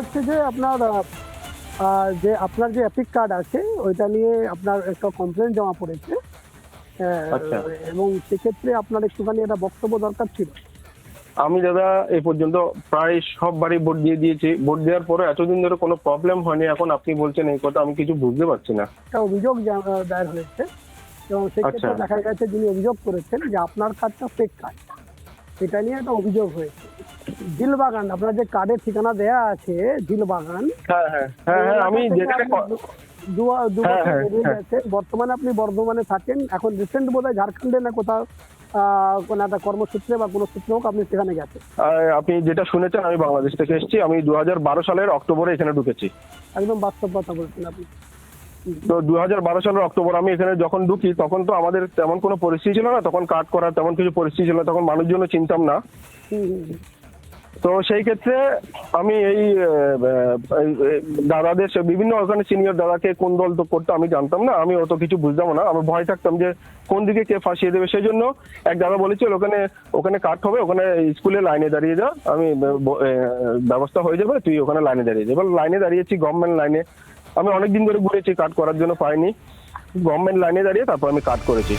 হচ্ছে যে আপনার যে আপনার যে এপিক কার্ড আছে ওইটা নিয়ে আপনার একটা কমপ্লেন জমা পড়েছে। আচ্ছা। এবং সেক্ষেত্রে আপনার একটুখানি একটা বক্তব্য দরকার ছিল। আমি দাদা এই পর্যন্ত প্রায় সব বাড়ি ভোট দিয়ে দিয়েছি। ভোট দেওয়ার পরে এতদিন ধরে কোনো প্রবলেম হয়নি। এখন আপনি বলছেন এই কথা আমি কিছু বুঝতে পারছি না। একটা অভিযোগ দায়ের হয়েছে। এবং সেক্ষেত্রে আচ্ছা। দেখা গেছে যিনি অভিযোগ করেছেন যে আপনার কার্ডটা ফেক কার্ড এটা নিয়ে একটা অভিযোগ হয়েছে। দিলবাগান আপনার যে কার্ডের ঠিকানা দেয়া আছে দিলবাগান। হ্যাঁ হ্যাঁ হ্যাঁ হ্যাঁ আমি হ্যাঁ, হ্যাঁ, হ্যাঁ। বর্তমানে আপনি বর্ধমানে থাকেন। এখন রিসেন্ট বোধহয় ঝাড়খণ্ডে না কোথাও কোনো একটা কর্মসূত্রে বা কোনো সূত্রে হোক আপনি সেখানে গেছেন। আপনি যেটা শুনেছেন আমি বাংলাদেশ থেকে এসেছি। আমি দু হাজার বারো সালের অক্টোবরে এখানে ঢুকেছি। একদম বাস্তব কথা বলছেন আপনি। তো দুই হাজার বারো সালের অক্টোবর আমি এখানে যখন ঢুকি তখন তো আমাদের তেমন কোনো পরিস্থিতি ছিল না। তখন কাট করার তেমন কিছু পরিস্থিতি ছিল না তখন মানুষজনও চিনতাম না। তো সেই ক্ষেত্রে আমি এই দাদাদের বিভিন্ন ওখানে সিনিয়র দাদাকে কোন দল তো করতো আমি জানতাম না। আমি অত কিছু বুঝতাম না। আমি ভয় থাকতাম যে কোন দিকে কে ফাঁসিয়ে দেবে। সেই জন্য এক দাদা বলেছিল ওখানে ওখানে কাট হবে ওখানে স্কুলে লাইনে দাঁড়িয়ে যা। আমি ব্যবস্থা হয়ে যাবে তুই ওখানে লাইনে দাঁড়িয়ে যা। এবার লাইনে দাঁড়িয়েছি গভর্নমেন্ট লাইনে। আমি অনেকদিন ধরে ঘুরেছি, কাট করার জন্য পাইনি। গভর্নমেন্ট লাইনে দাঁড়িয়ে তারপর আমি কাট করেছি।